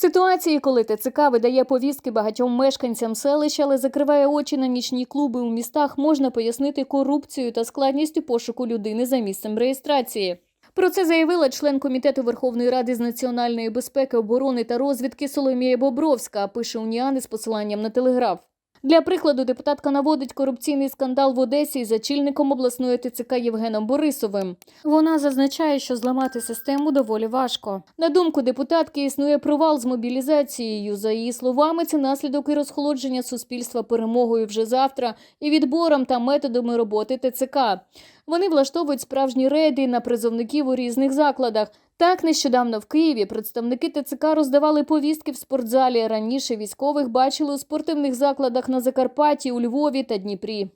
Ситуації, коли ТЦК видає повістки багатьом мешканцям селища, але закриває очі на нічні клуби у містах, можна пояснити корупцією та складністю пошуку людини за місцем реєстрації. Про це заявила член комітету Верховної Ради з національної безпеки, оборони та розвідки Соломія Бобровська. Пише Уніани з посиланням на телеграф. Для прикладу, депутатка наводить корупційний скандал в Одесі із очільником обласної ТЦК Євгеном Борисовим. Вона зазначає, що зламати систему доволі важко. На думку депутатки, існує провал з мобілізацією. За її словами, це наслідок і розхолодження суспільства перемогою вже завтра і відбором та методами роботи ТЦК. Вони влаштовують справжні рейди на призовників у різних закладах. Так, нещодавно в Києві представники ТЦК роздавали повістки в спортзалі. Раніше військових бачили у спортивних закладах на Закарпатті, у Львові та Дніпрі.